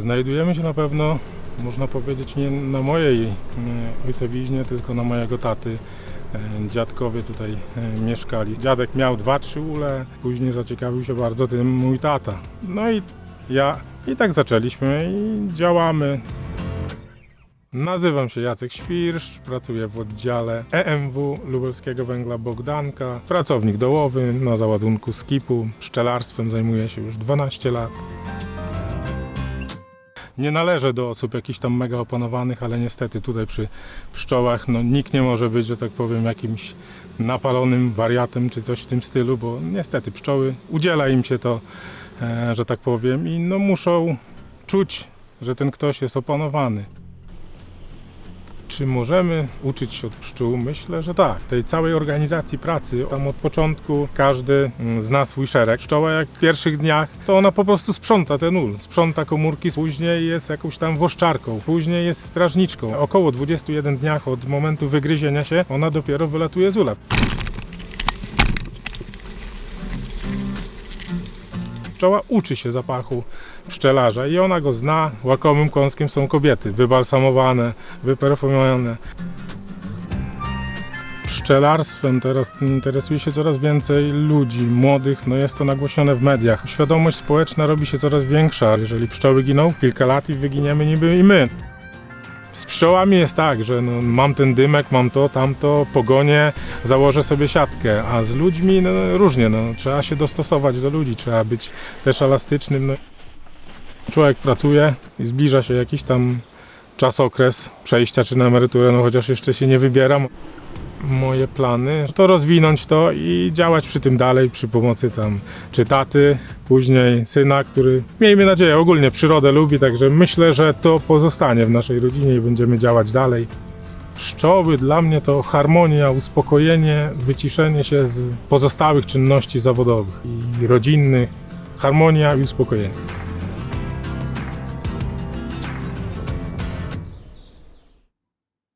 znajdujemy się na pewno, można powiedzieć, nie na mojej e, ojcowiźnie, tylko na mojego taty. E, Dziadkowie tutaj e, mieszkali. Dziadek miał dwa, trzy ule, później zaciekawił się bardzo tym mój tata. No i ja i tak zaczęliśmy i działamy. Nazywam się Jacek Świrszcz, pracuję w oddziale EMW Lubelskiego Węgla Bogdanka, pracownik dołowy na załadunku skipu, pszczelarstwem zajmuję się już 12 lat. Nie należę do osób jakichś tam mega opanowanych, ale niestety tutaj przy pszczołach no, nikt nie może być, że tak powiem, jakimś napalonym wariatem czy coś w tym stylu, bo niestety pszczoły, udziela im się to, e, że tak powiem i no, muszą czuć, że ten ktoś jest opanowany. Czy możemy uczyć się od pszczół? Myślę, że tak. Tej całej organizacji pracy, tam od początku każdy mm, zna swój szereg. Pszczoła jak w pierwszych dniach, to ona po prostu sprząta ten ul, sprząta komórki, później jest jakąś tam woszczarką, później jest strażniczką. Około 21 dniach od momentu wygryzienia się, ona dopiero wylatuje z ula. Pszczoła uczy się zapachu pszczelarza i ona go zna. Łakomym kąskiem są kobiety, wybalsamowane, wyperfumowane. Pszczelarstwem teraz interesuje się coraz więcej ludzi, młodych, no jest to nagłośnione w mediach. Świadomość społeczna robi się coraz większa. Jeżeli pszczoły giną, kilka lat i wyginiemy niby i my. Z pszczołami jest tak, że no, mam ten dymek, mam to, tamto, pogonię, założę sobie siatkę, a z ludźmi no, różnie, no, trzeba się dostosować do ludzi, trzeba być też elastycznym. No. Człowiek pracuje i zbliża się jakiś tam czas, okres przejścia czy na emeryturę, no chociaż jeszcze się nie wybieram. Moje plany to rozwinąć to i działać przy tym dalej przy pomocy tam czy taty, później syna, który miejmy nadzieję ogólnie przyrodę lubi, także myślę, że to pozostanie w naszej rodzinie i będziemy działać dalej. Pszczoły dla mnie to harmonia, uspokojenie, wyciszenie się z pozostałych czynności zawodowych i rodzinnych. Harmonia i uspokojenie.